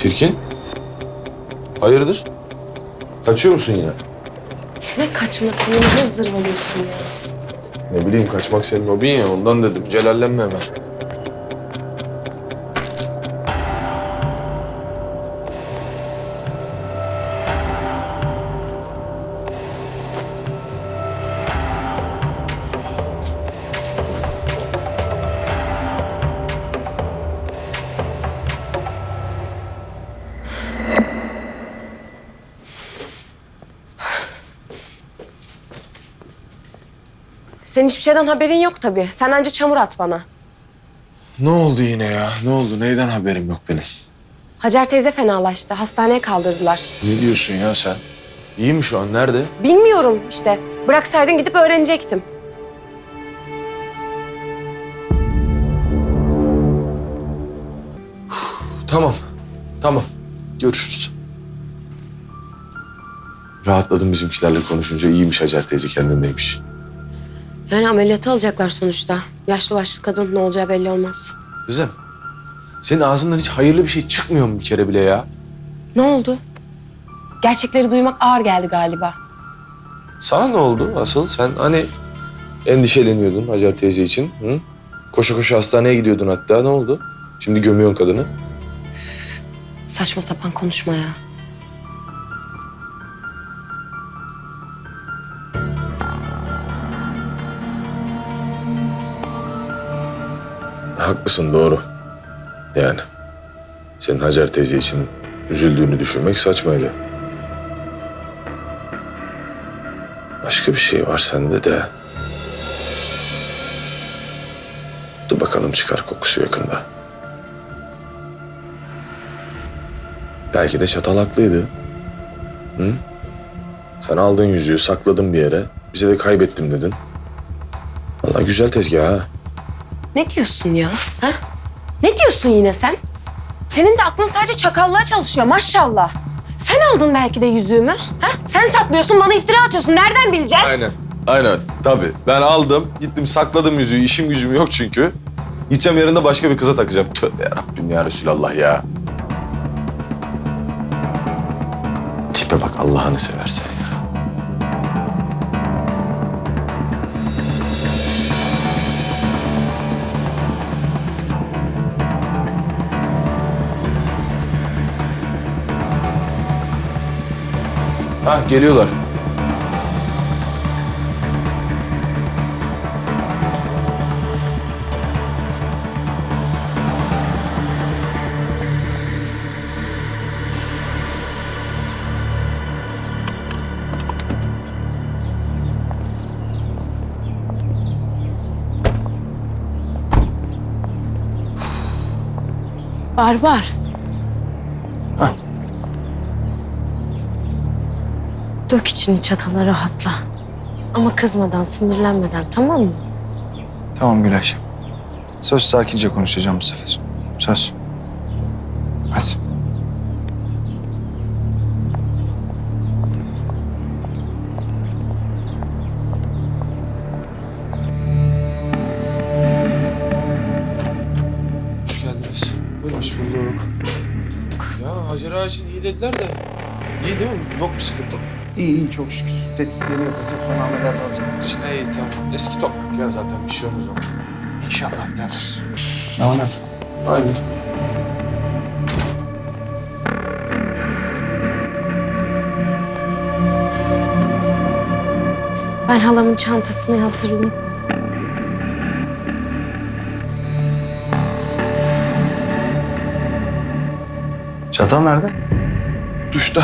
Çirkin. Hayırdır? Kaçıyor musun yine? Ne kaçması yine ne zırvalıyorsun ya. Ne bileyim kaçmak senin hobin ya ondan dedim. Celallenme hemen. Senin hiçbir şeyden haberin yok tabii. Sen anca çamur at bana. Ne oldu yine ya? Ne oldu? Neyden haberim yok benim? Hacer teyze fenalaştı. Hastaneye kaldırdılar. Ne diyorsun ya sen? İyi mi şu an? Nerede? Bilmiyorum işte. Bıraksaydın gidip öğrenecektim. Tamam. Tamam. Görüşürüz. Rahatladım bizimkilerle konuşunca. iyiymiş Hacer teyze kendindeymiş. Yani ameliyatı alacaklar sonuçta. Yaşlı başlı kadın ne olacağı belli olmaz. Kızım, senin ağzından hiç hayırlı bir şey çıkmıyor mu bir kere bile ya? Ne oldu? Gerçekleri duymak ağır geldi galiba. Sana ne oldu asıl? Sen hani endişeleniyordun Hacer teyze için. Hı? Koşa koşa hastaneye gidiyordun hatta. Ne oldu? Şimdi gömüyorsun kadını. Saçma sapan konuşma ya. Haklısın doğru. Yani senin Hacer teyze için üzüldüğünü düşünmek saçmaydı. Başka bir şey var sende de. Dur bakalım çıkar kokusu yakında. Belki de çatal haklıydı. Hı? Sen aldın yüzüğü sakladın bir yere. Bize de kaybettim dedin. Vallahi güzel tezgah ha. Ne diyorsun ya? Ha? Ne diyorsun yine sen? Senin de aklın sadece çakallığa çalışıyor maşallah. Sen aldın belki de yüzüğümü. Ha? Sen saklıyorsun bana iftira atıyorsun. Nereden bileceğiz? Aynen. Aynen. Tabii. Ben aldım, gittim sakladım yüzüğü. İşim gücüm yok çünkü. Gideceğim yarın başka bir kıza takacağım. Tövbe yarabbim ya Resulallah ya. Tipe bak Allah'ını seversen ya. Ha geliyorlar. Barbar. Dök içini çatala rahatla. Ama kızmadan, sinirlenmeden tamam mı? Tamam Gülayşem. Söz sakince konuşacağım bu sefer. Söz. Hadi. Hoş geldiniz. Buyurun. Hoş bulduk. Ya Hacer Ağa için iyi dediler de. İyi değil mi? Yok bir sıkıntı. İyi iyi çok şükür. Tetkikleri yapacak sonra ameliyat alacak. İşte İyi tamam. Eski toprak ya zaten bir şey olmaz ona. inşallah birader. Ne var ne? Aynen. Ben halamın çantasını hazırlayayım. Çatal nerede? Duşta.